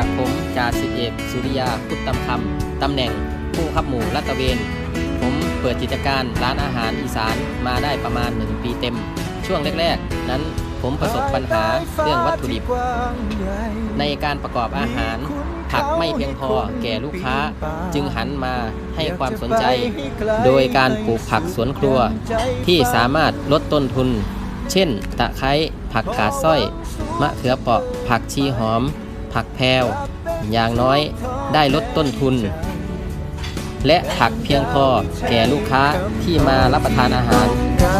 กับผมจ่าสิบเอกสุริยาพุทธตำคำตำแหน่งผู้ขับหมู่ลาดตเวน ผมเปิดกิจการร้านอาหารอีสานมาได้ประมาณ1ปีเต็ม ช่วงแรกๆ นั้นผมประสบปัญหาเรื่องวัตถุดิบ ในการประกอบอาหาร ผักไม่เพียงพอแก่ลูกค้าจึงหันมาให้ความสนใจ โดยการปลูกผักสวนครัว ที่สามารถลดต้นทุน เช่น ตะไคร้ผักกาดสร้อย มะเขือเปราะ ผักชีหอม ผักแพรวอย่างน้อยได้ลดต้นทุน และผักเพียงพอแก่ลูกค้าที่มารับประทานอาหารการ